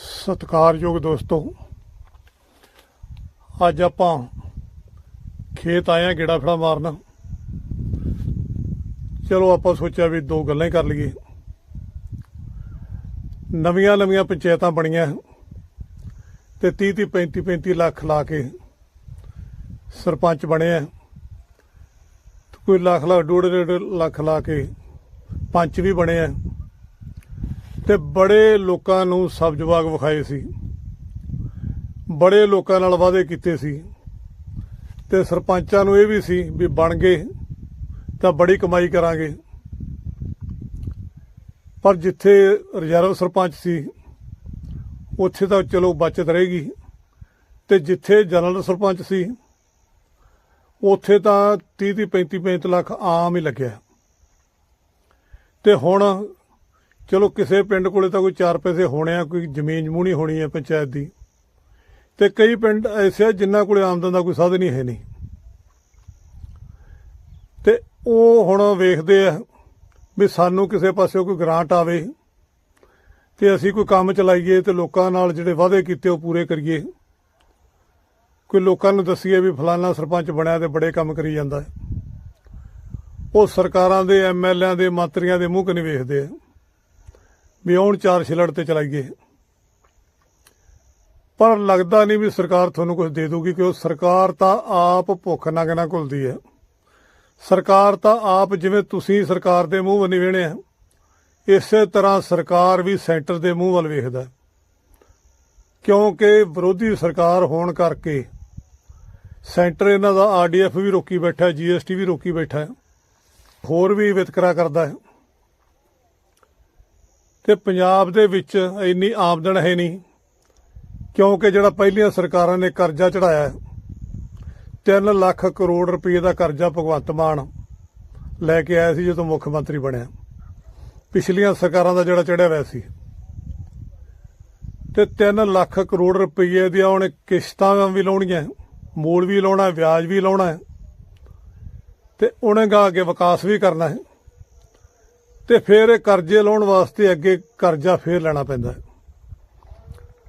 ਸਤਿਕਾਰਯੋਗ ਦੋਸਤੋ, ਅੱਜ ਆਪਾਂ ਖੇਤ ਆਏ ਆ ਗੇੜਾ ਫੜਾ ਮਾਰਨ। ਚਲੋ ਆਪਾਂ ਸੋਚਿਆ ਵੀ ਦੋ ਗੱਲਾਂ ਹੀ ਕਰ ਲਈਏ। ਨਵੀਆਂ ਨਵੀਆਂ ਪੰਚਾਇਤਾਂ ਬਣੀਆਂ ਤੇ 30 30 35 35 ਲੱਖ ਲਾ ਕੇ ਸਰਪੰਚ ਬਣੇ ਆ। ਕੋਈ ਲੱਖ ਲੱਖ ਡੂਢ ਡੇਢ ਲੱਖ ਲਾ ਕੇ ਪੰਚ ਵੀ ਬਣੇ ਆ। ਤੇ ਬੜੇ ਲੋਕਾਂ ਨੂੰ ਸਬਜ਼ ਬਾਗ ਵਿਖਾਏ ਸੀ। ਬੜੇ ਲੋਕਾਂ ਨਾਲ ਵਾਅਦੇ ਕੀਤੇ ਸੀ। ਤੇ ਸਰਪੰਚਾਂ ਨੂੰ ਇਹ ਵੀ ਸੀ ਵੀ ਬਣ ਗਏ ਤਾਂ ਬੜੀ ਕਮਾਈ ਕਰਾਂਗੇ। ਪਰ ਜਿੱਥੇ ਰਿਜ਼ਰਵ ਸਰਪੰਚ ਸੀ, ਉੱਥੇ ਤਾਂ ਚਲੋ ਬਚਤ ਰਹੇਗੀ। ਤੇ ਜਿੱਥੇ ਜਨਰਲ ਸਰਪੰਚ ਸੀ, ਉੱਥੇ ਤਾਂ 30 30 35 35 ਲੱਖ ਆਮ ਹੀ ਲੱਗਿਆ। ਤੇ ਹੁਣ ਚਲੋ ਕਿਸੇ ਪਿੰਡ ਕੋਲੇ ਤਾਂ ਕੋਈ 4 ਪੈਸੇ ਹੋਣੇ ਆ, ਕੋਈ ਜ਼ਮੀਨ ਜਮੂਣੀ ਹੋਣੀ ਹੈ ਪੰਚਾਇਤ ਦੀ। ਤੇ ਕਈ ਪਿੰਡ ਐਸੇ ਆ ਜਿਨ੍ਹਾਂ ਕੋਲੇ ਆਮਦਨ ਦਾ ਕੋਈ ਸਾਧਨ ਹੀ ਹੈ ਨਹੀਂ। ਤੇ ਉਹ ਹੁਣ ਵੇਖਦੇ ਆ ਵੀ ਸਾਨੂੰ ਕਿਸੇ ਪਾਸਿਓਂ ਕੋਈ ਗ੍ਰਾਂਟ ਆਵੇ ਤੇ ਅਸੀਂ ਕੋਈ ਕੰਮ ਚਲਾਈਏ ਤੇ ਲੋਕਾਂ ਨਾਲ ਜਿਹੜੇ ਵਾਅਦੇ ਕੀਤੇ ਉਹ ਪੂਰੇ ਕਰੀਏ। ਕੋਈ ਲੋਕਾਂ ਨੂੰ ਦੱਸੀਏ ਵੀ ਫਲਾਨਾ ਸਰਪੰਚ ਬਣਿਆ ਤੇ ਬੜੇ ਕੰਮ ਕਰੀ ਜਾਂਦਾ। ਹੈ ਉਹ ਸਰਕਾਰਾਂ ਦੇ ਐਮਐਲਏਆਂ ਦੇ, ਮੰਤਰੀਆਂ ਦੇ ਮੂੰਹ ਕਨੀ ਵੇਖਦੇ। ਆ ਵੀ ਆਉਣ ਚਾਰ ਛਿਲੜ ਤੇ ਚਲਾਈਏ ਪਰ ਲੱਗਦਾ ਨਹੀਂ ਵੀ ਸਰਕਾਰ ਤੁਹਾਨੂੰ ਕੁਝ ਦੇ ਦੂਗੀ ਕਿਉਂ? ਸਰਕਾਰ ਤਾਂ ਆਪ ਭੁੱਖ ਨੰਗ ਨਾਲ ਘੁਲਦੀ ਹੈ। ਸਰਕਾਰ ਤਾਂ ਆਪ ਜਿਵੇਂ ਤੁਸੀਂ ਸਰਕਾਰ ਦੇ ਮੂੰਹ ਵੱਲ ਵੇਣੇ ਆ ਇਸੇ ਤਰ੍ਹਾਂ ਸਰਕਾਰ ਵੀ ਸੈਂਟਰ ਦੇ ਮੂੰਹ ਵੱਲ ਵੇਖਦਾ ਕਿਉਂਕਿ ਵਿਰੋਧੀ ਸਰਕਾਰ ਹੋਣ ਕਰਕੇ ਸੈਂਟਰ ਇਹਨਾਂ ਦਾ ਆਰਡੀਐਫ ਵੀ ਰੋਕੀ ਬੈਠਾ ਹੈ ਜੀਐਸਟੀ ਵੀ ਰੋਕੀ ਬੈਠਾ ਹੋਰ ਵੀ ਵਿਤਕਰਾ ਕਰਦਾ ਹੈ। ਤੇ ਪੰਜਾਬ ਦੇ ਵਿੱਚ ਇੰਨੀ ਆਮਦਨ ਹੈ ਨਹੀਂ, ਕਿਉਂਕਿ ਜਿਹੜਾ ਪਹਿਲੀਆਂ ਸਰਕਾਰਾਂ ਨੇ ਕਰਜ਼ਾ ਚੜਾਇਆ ਹੈ 3 ਲੱਖ ਕਰੋੜ ਰੁਪਏ ਦਾ ਕਰਜ਼ਾ ਭਗਵੰਤ ਮਾਨ ਲੈ ਕੇ ਆਇਆ ਸੀ ਜਦੋਂ ਮੁੱਖ ਮੰਤਰੀ ਬਣਿਆ। ਪਿਛਲੀਆਂ ਸਰਕਾਰਾਂ ਦਾ ਜਿਹੜਾ ਚੜਿਆ ਹੋਇਆ ਸੀ। ਤੇ 3 ਲੱਖ ਕਰੋੜ ਰੁਪਏ ਦੀਆਂ ਉਹਨੇ ਕਿਸ਼ਤਾਂ ਵੀ ਲਾਉਣੀਆਂ, ਮੂਲ ਵੀ ਲਾਉਣਾ, ਵਿਆਜ ਵੀ ਲਾਉਣਾ ਹੈ, ਤੇ ਉਹਨੇ ਗਾ ਅੱਗੇ ਵਿਕਾਸ ਵੀ ਕਰਨਾ ਹੈ। ਤੇ ਫਿਰ ਇਹ ਕਰਜ਼ੇ ਲਾਉਣ ਵਾਸਤੇ ਅੱਗੇ ਕਰਜ਼ਾ ਫੇਰ ਲੈਣਾ ਪੈਂਦਾ ਹੈ।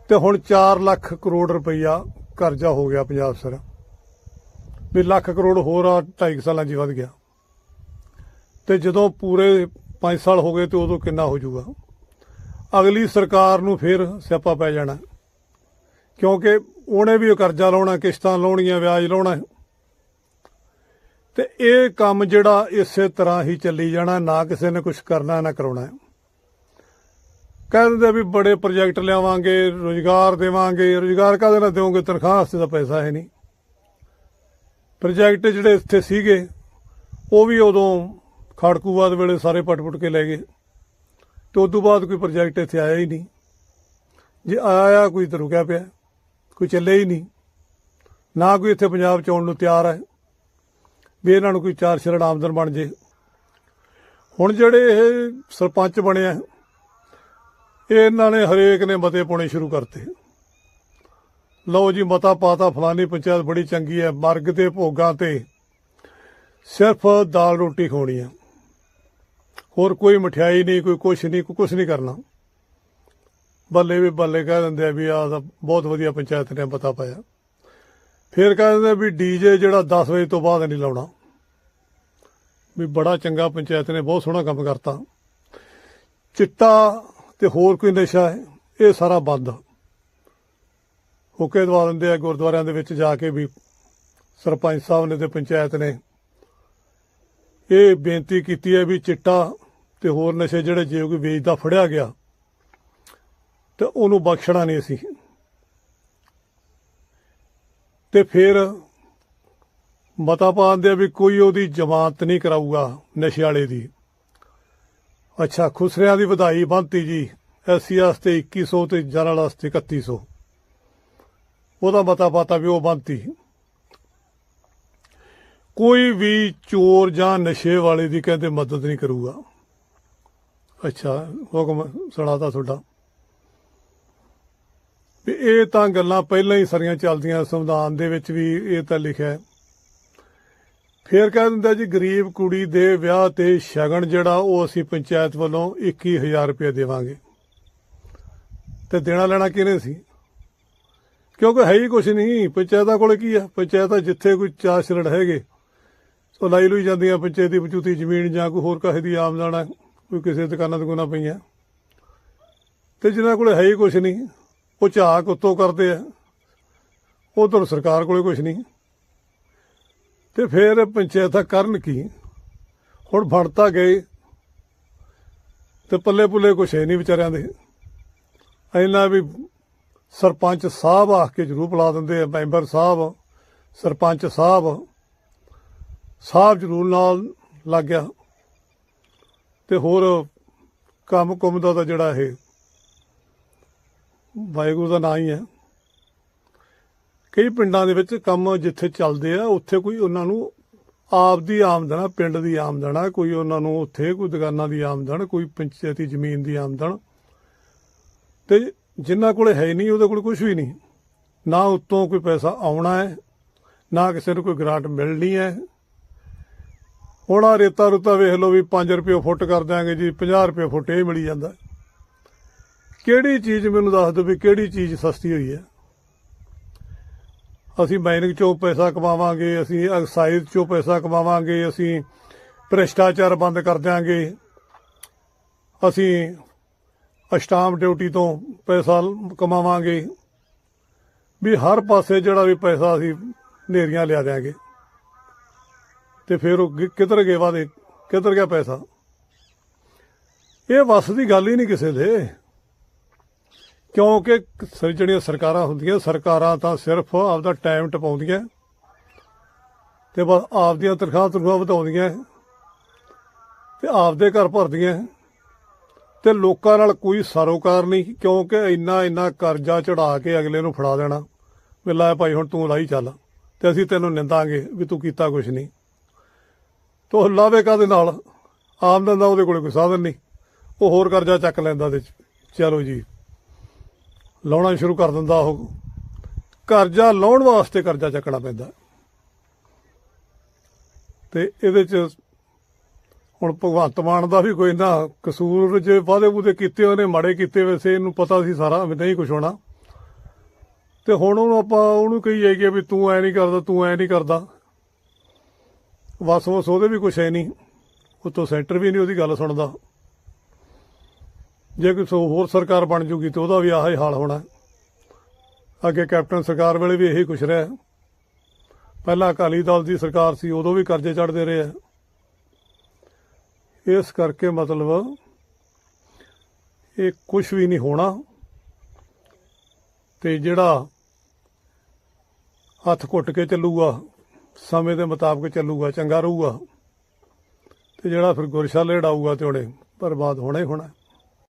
ਤੇ ਹੁਣ 4 ਲੱਖ ਕਰੋੜ ਰੁਪਈਆ ਕਰਜ਼ਾ ਹੋ ਗਿਆ ਪੰਜਾਬ ਸਰ। ਵੀ ਲੱਖ ਕਰੋੜ ਹੋਰ ਆ 2.5 ਸਾਲਾਂ 'ਚ ਵੱਧ ਗਿਆ। ਤੇ ਜਦੋਂ ਪੂਰੇ 5 ਸਾਲ ਹੋ ਗਏ ਤੇ ਉਦੋਂ ਕਿੰਨਾ ਹੋ ਜਾਊਗਾ? ਅਗਲੀ ਸਰਕਾਰ ਨੂੰ ਫਿਰ ਸਿਆਪਾ ਪੈ ਜਾਣਾ। ਕਿਉਂਕਿ ਉਹਨੇ ਵੀ ਉਹ ਕਰਜ਼ਾ ਲਾਉਣਾ, ਕਿਸ਼ਤਾਂ ਲਾਉਣੀਆਂ, ਵਿਆਜ ਲਾਉਣਾ ਤੇ ਇਹ ਕੰਮ ਜਿਹੜਾ ਇਸੇ ਤਰ੍ਹਾਂ ਹੀ ਚੱਲੀ ਜਾਣਾ, ਨਾ ਕਿਸੇ ਨੇ ਕੁਝ ਕਰਨਾ, ਨਾ ਕਰਾਉਣਾ। ਕਹਿੰਦੇ ਵੀ ਬੜੇ ਪ੍ਰੋਜੈਕਟ ਲਿਆਵਾਂਗੇ, ਰੋਜ਼ਗਾਰ ਦੇਵਾਂਗੇ। ਰੋਜ਼ਗਾਰ ਕਾਹਦੇ ਨਾਲ ਦਿਓਗੇ? ਤਨਖਾਹ ਵਾਸਤੇ ਤਾਂ ਪੈਸਾ ਹੈ ਨਹੀਂ। ਪ੍ਰੋਜੈਕਟ ਜਿਹੜੇ ਇੱਥੇ ਸੀਗੇ, ਉਹ ਵੀ ਉਦੋਂ ਖੜਕੂਵਾਦ ਵੇਲੇ ਸਾਰੇ ਪਟ-ਪੁੱਟ ਕੇ ਲੈ ਗਏ। ਤੇ ਉਸ ਤੋਂ ਬਾਅਦ ਕੋਈ ਪ੍ਰੋਜੈਕਟ ਇੱਥੇ ਆਇਆ ਹੀ ਨਹੀਂ। ਜੇ ਆਇਆ ਕੋਈ ਤਾਂ ਰੁਕਿਆ ਪਿਆ। ਕੋਈ ਚੱਲੇ ਹੀ ਨਹੀਂ। ਨਾ ਕੋਈ ਇੱਥੇ ਪੰਜਾਬ ਚ ਆਉਣ ਨੂੰ ਤਿਆਰ ਹੈ। ਵੀ ਇਹਨਾਂ ਨੂੰ ਕੋਈ ਚਾਰ ਛਿਲੜ ਆਮਦਨ ਬਣ ਜੇ। ਹੁਣ ਜਿਹੜੇ ਇਹ ਸਰਪੰਚ ਬਣਿਆ ਇਹ ਇਹਨਾਂ ਨੇ ਹਰੇਕ ਨੇ ਮਤੇ ਪਾਉਣੇ ਸ਼ੁਰੂ ਕਰਤੇ। ਲਓ ਜੀ, ਮਤਾ ਪਾਤਾ, ਫਲਾਨੀ ਪੰਚਾਇਤ ਬੜੀ ਚੰਗੀ ਹੈ, ਮਰਗ ਤੇ, ਭੋਗਾਂ ਤੇ। ਸਿਰਫ ਦਾਲ ਰੋਟੀ ਖਾਣੀ ਹੈ ਹੋਰ ਕੋਈ ਮਠਿਆਈ ਨਹੀਂ, ਕੋਈ ਕੁਛ ਨਹੀਂ, ਕੋਈ ਕੁਛ ਨਹੀਂ ਕਰਨਾ। ਬੱਲੇ ਵੀ ਬੱਲੇ ਕਹਿ ਦਿੰਦੇ ਆ ਵੀ ਆਹ ਤਾਂ ਬਹੁਤ ਵਧੀਆ ਪੰਚਾਇਤ ਨੇ ਪਤਾ ਪਾਇਆ। ਫਿਰ ਕਹਿੰਦੇ ਵੀ ਡੀਜੇ ਜਿਹੜਾ 10 ਵਜੇ ਤੋਂ ਬਾਅਦ ਨਹੀਂ ਲਾਉਣਾ। ਵੀ ਬੜਾ ਚੰਗਾ ਪੰਚਾਇਤ ਨੇ, ਬਹੁਤ ਸੋਹਣਾ ਕੰਮ ਕਰਤਾ। ਚਿੱਟਾ ਤੇ ਹੋਰ ਕੋਈ ਨਸ਼ਾ ਹੈ, ਇਹ ਸਾਰਾ ਬੰਦ। ਹੁਕੇ ਦਵਾ ਦਿੰਦੇ ਆ ਗੁਰਦੁਆਰਿਆਂ ਦੇ ਵਿੱਚ ਜਾ ਕੇ ਵੀ ਸਰਪੰਚ ਸਾਹਿਬ ਨੇ ਤੇ ਪੰਚਾਇਤ ਨੇ ਇਹ ਬੇਨਤੀ ਕੀਤੀ ਹੈ ਵੀ ਚਿੱਟਾ ਤੇ ਹੋਰ ਨਸ਼ੇ ਜਿਹੜੇ ਜੇ ਕੋਈ ਵੇਚਦਾ ਫੜਿਆ ਗਿਆ, ਤੇ ਉਹਨੂੰ ਬਖਸ਼ਣਾ ਨਹੀਂ ਅਸੀਂ। ਤੇ ਫਿਰ ਮਤਾ ਪਾਉਂਦੇ ਆ ਵੀ ਕੋਈ ਉਹਦੀ ਜ਼ਮਾਨਤ ਨਹੀਂ ਕਰਾਊਗਾ ਨਸ਼ੇ ਵਾਲੇ ਦੀ। ਅੱਛਾ, ਖੁਸਰਿਆਂ ਦੀ ਵਧਾਈ ਬੰਤੀ ਜੀ, ਐਸਸੀ ਵਾਸਤੇ 2100 ਤੇ ਜਨਰਲ ਵਾਸਤੇ 3100 ਉਹਦਾ ਮਤਾ ਪਾਤਾ ਵੀ ਉਹ ਬੰਤੀ। ਕੋਈ ਵੀ ਚੋਰ ਜਾਂ ਨਸ਼ੇ ਵਾਲੇ ਦੀ ਕਹਿੰਦੇ ਮਦਦ ਨਹੀਂ ਕਰੂਗਾ। ਅੱਛਾ, ਹੁਕਮ ਸੁਣਾਤਾ ਤੁਹਾਡਾ। ਵੀ ਇਹ ਤਾਂ ਗੱਲਾਂ ਪਹਿਲਾਂ ਹੀ ਸਾਰੀਆਂ ਚੱਲਦੀਆਂ ਸੰਵਿਧਾਨ ਦੇ ਵਿੱਚ ਵੀ ਇਹ ਤਾਂ ਲਿਖਿਆ ਹੈ। ਫਿਰ ਕਹਿ ਦਿੰਦਾ ਜੀ, ਗਰੀਬ ਕੁੜੀ ਦੇ ਵਿਆਹ ਤੇ ਸ਼ਗਨ ਜਿਹੜਾ, ਉਹ ਅਸੀਂ ਪੰਚਾਇਤ ਵੱਲੋਂ 21000 ਰੁਪਏ ਦੇਵਾਂਗੇ। ਤੇ ਦੇਣਾ ਲੈਣਾ ਕਿਹਨੇ ਸੀ? ਕਿਉਂਕਿ ਹੈ ਹੀ ਕੁਛ ਨਹੀਂ। ਪੰਚਾਇਤਾਂ ਕੋਲ ਕੀ ਆ? ਪੰਚਾਇਤਾਂ ਜਿੱਥੇ ਕੋਈ ਚਾਰ ਛਲੜ ਹੈਗੇ, ਉਹ ਲਾਈ ਲਈ ਜਾਂਦੀਆਂ, ਪੰਚਾਇਤੀ ਬਚੂਤੀ ਜ਼ਮੀਨ ਜਾਂ ਕੋਈ ਹੋਰ ਕਾਹੇ ਦੀ ਆਮਦਨ ਆ, ਕੋਈ ਕਿਸੇ ਦੁਕਾਨਾਂ ਦੁਕਾਨਾਂ ਪਈਆਂ। ਤੇ ਜਿਨ੍ਹਾਂ ਕੋਲ ਹੈ ਹੀ ਕੁਛ ਨਹੀਂ। ਉਹ ਝਾਕ ਉੱਤੋਂ ਕਰਦੇ ਆ। ਉਧਰ ਸਰਕਾਰ ਕੋਲੇ ਕੁਛ ਨਹੀਂ। ਤੇ ਫਿਰ ਪੰਚਾਇਤਾਂ ਕਰਨ ਕੀ? ਹੁਣ ਫੜਤਾ ਗਏ। ਤੇ ਪੱਲੇ ਪੁੱਲੇ ਕੁਛ ਹੈ ਨਹੀਂ ਵਿਚਾਰਿਆਂ ਦੇ। ਇੰਨਾ ਵੀ ਸਰਪੰਚ ਸਾਹਿਬ ਆਖ ਕੇ ਜ਼ਰੂਰ ਬੁਲਾ ਦਿੰਦੇ ਆ, ਮੈਂਬਰ ਸਾਹਿਬ, ਸਰਪੰਚ ਸਾਹਿਬ। ਸਾਹਿਬ ਜ਼ਰੂਰ ਨਾਲ ਲੱਗ ਗਿਆ। ਤੇ ਹੋਰ ਕੰਮ ਕੁਮ ਦਾ ਤਾਂ ਜਿਹੜਾ ਇਹ ਵਾਹਿਗੁਰੂ ਦਾ ਨਾਂ ਹੀ ਹੈ। ਕਈ ਪਿੰਡਾਂ ਦੇ ਵਿੱਚ ਕੰਮ ਜਿੱਥੇ ਚੱਲਦੇ ਆ, ਉੱਥੇ ਕੋਈ ਉਹਨਾਂ ਨੂੰ ਆਪ ਦੀ ਆਮਦਨ ਪਿੰਡ ਦੀ ਆਮਦਨ ਆ, ਕੋਈ ਉਹਨਾਂ ਨੂੰ ਉੱਥੇ ਕੋਈ ਦੁਕਾਨਾਂ ਦੀ ਆਮਦਨ, ਕੋਈ ਪੰਚਾਇਤੀ ਜ਼ਮੀਨ ਦੀ ਆਮਦਨ। ਤੇ ਜਿਨ੍ਹਾਂ ਕੋਲੇ ਹੈ ਹੀ ਨਹੀਂ, ਉਹਦੇ ਕੋਲ ਕੁਝ ਵੀ ਨਹੀਂ। ਨਾ ਉੱਤੋਂ ਕੋਈ ਪੈਸਾ ਆਉਣਾ ਹੈ, ਨਾ ਕਿਸੇ ਨੂੰ ਕੋਈ ਗ੍ਰਾਂਟ ਮਿਲਣੀ ਹੈ। ਹੁਣ ਆ ਰੇਤਾ ਰੁਤਾ ਵੇਖ ਲਓ ਵੀ 5 ਰੁਪਏ ਫੁੱਟ ਕਰ ਦਿਆਂਗੇ ਜੀ 50 ਰੁਪਏ ਫੁੱਟ ਇਹ ਮਿਲੀ ਜਾਂਦਾ। ਕਿਹੜੀ ਚੀਜ਼ ਮੈਨੂੰ ਦੱਸ ਦਿਓ ਵੀ ਕਿਹੜੀ ਚੀਜ਼ ਸਸਤੀ ਹੋਈ ਹੈ? ਅਸੀਂ ਮਾਈਨਿੰਗ ਚੋਂ ਪੈਸਾ ਕਮਾਵਾਂਗੇ, ਅਸੀਂ ਐਕਸਾਈਜ਼ ਚੋਂ ਪੈਸਾ ਕਮਾਵਾਂਗੇ, ਅਸੀਂ ਭ੍ਰਿਸ਼ਟਾਚਾਰ ਬੰਦ ਕਰ ਦਿਆਂਗੇ। ਅਸੀਂ ਅਸ਼ਟਾਮ ਡਿਊਟੀ ਤੋਂ ਪੈਸਾ ਕਮਾਵਾਂਗੇ। ਵੀ ਹਰ ਪਾਸੇ ਜਿਹੜਾ ਵੀ ਪੈਸਾ ਅਸੀਂ ਨੇਰੀਆਂ ਲਿਆ ਦਿਆਂਗੇ। ਤੇ ਫਿਰ ਉਹ ਕਿ- ਕਿੱਧਰ ਗਏ ਵਾਦੇ ਕਿੱਧਰ ਗਿਆ ਪੈਸਾ? ਇਹ ਵੱਸ ਦੀ ਗੱਲ ਹੀ ਨਹੀਂ ਕਿਸੇ ਦੇ। ਕਿਉਂਕਿ ਜਿਹੜੀਆਂ ਸਰਕਾਰਾਂ ਹੁੰਦੀਆਂ, ਸਰਕਾਰਾਂ ਤਾਂ ਸਿਰਫ ਆਪਦਾ ਟਾਈਮ ਟਪਾਉਂਦੀਆਂ। ਤੇ ਬਸ ਆਪਦੀਆਂ ਤਨਖਾਹ ਤਨਖਾਹ ਵਧਾਉਂਦੀਆਂ। ਤੇ ਆਪਦੇ ਘਰ ਭਰਦੀਆਂ। ਤੇ ਲੋਕਾਂ ਨਾਲ ਕੋਈ ਸਰੋਕਾਰ ਨਹੀਂ, ਕਿਉਂਕਿ ਇੰਨਾ ਇੰਨਾ ਕਰਜ਼ਾ ਚੜਾ ਕੇ ਅਗਲੇ ਨੂੰ ਫੜਾ ਦੇਣਾ। ਵੀ ਲੈ ਭਾਈ, ਹੁਣ ਤੂੰ ਲਾਈ ਚੱਲ। ਤੇ ਅਸੀਂ ਤੈਨੂੰ ਨਿੰਦਾਂਗੇ ਵੀ ਤੂੰ ਕੀਤਾ ਕੁਛ ਨਹੀਂ। ਤੋ ਲਾਵੇ ਕਾਦੇ ਨਾਲ? ਆਮਦਨ ਦਾ ਉਹਦੇ ਕੋਲ ਕੋਈ ਸਾਧਨ ਨਹੀਂ। ਉਹ ਹੋਰ ਕਰਜ਼ਾ ਚੱਕ ਲੈਂਦਾ ਤੇ ਚਲੋ ਜੀ। ਲਾਉਣਾ ਸ਼ੁਰੂ ਕਰ ਦਿੰਦਾ ਉਹ। ਕਰਜ਼ਾ ਲਾਉਣ ਵਾਸਤੇ ਕਰਜ਼ਾ ਚੱਕਣਾ ਪੈਂਦਾ। ਤੇ ਇਹਦੇ ਚ ਹੁਣ ਭਗਵੰਤ ਮਾਨ ਦਾ ਵੀ ਕੋਈ ਨਾ ਕਸੂਰ ਜੇ ਵਾਅਦੇ ਬੂਦੇ ਕੀਤੇ ਉਹਨੇ ਮਾੜੇ ਕੀਤੇ ਵੈਸੇ ਇਹਨੂੰ ਪਤਾ ਸੀ ਸਾਰਾ ਵੀ ਨਹੀਂ ਕੁਝ ਹੋਣਾ। ਤੇ ਹੁਣ ਉਹਨੂੰ ਆਪਾਂ ਉਹਨੂੰ ਕਹੀ ਜਾਈਏ ਵੀ ਤੂੰ ਐ ਨਹੀਂ ਕਰਦਾ, ਤੂੰ ਐ ਨਹੀਂ ਕਰਦਾ। ਵਸ ਵਸ ਉਹਦੇ ਵੀ ਕੁਛ ਹੈ ਨਹੀਂ। ਉਤੋਂ ਸੈਂਟਰ ਵੀ ਨਹੀਂ ਉਹਦੀ ਗੱਲ ਸੁਣਦਾ। ਜੇ ਕੋਈ ਸੋ ਹੋਰ ਸਰਕਾਰ ਬਣ ਜੂਗੀ ਤਾਂ ਉਹਦਾ ਵੀ ਆਹ ਹੀ ਹਾਲ ਹੋਣਾ। ਅੱਗੇ ਕੈਪਟਨ ਸਰਕਾਰ ਵੇਲੇ ਵੀ ਇਹੀ ਕੁਛ ਰਿਹਾ। ਪਹਿਲਾਂ ਅਕਾਲੀ ਦਲ ਦੀ ਸਰਕਾਰ ਸੀ, ਉਦੋਂ ਵੀ ਕਰਜ਼ੇ ਚੜਦੇ ਰਹੇ ਆ। ਇਸ ਕਰਕੇ ਮਤਲਬ ਇਹ ਕੁਛ ਵੀ ਨਹੀਂ ਹੋਣਾ ਤੇ ਜਿਹੜਾ ਹੱਥ ਘੁੱਟ ਕੇ ਚੱਲੂਗਾ, ਸਮੇਂ ਦੇ ਮੁਤਾਬਕ ਚੱਲੂਗਾ, ਚੰਗਾ ਰਹੂਗਾ ਤੇ ਜਿਹੜਾ ਫਿਰ ਗੁਰਸ਼ਾਲੇ ਢਾਊਗਾ ਤੇ ਉਹਨੇ ਬਰਬਾਦ ਹੋਣਾ ਹੀ ਹੋਣਾ।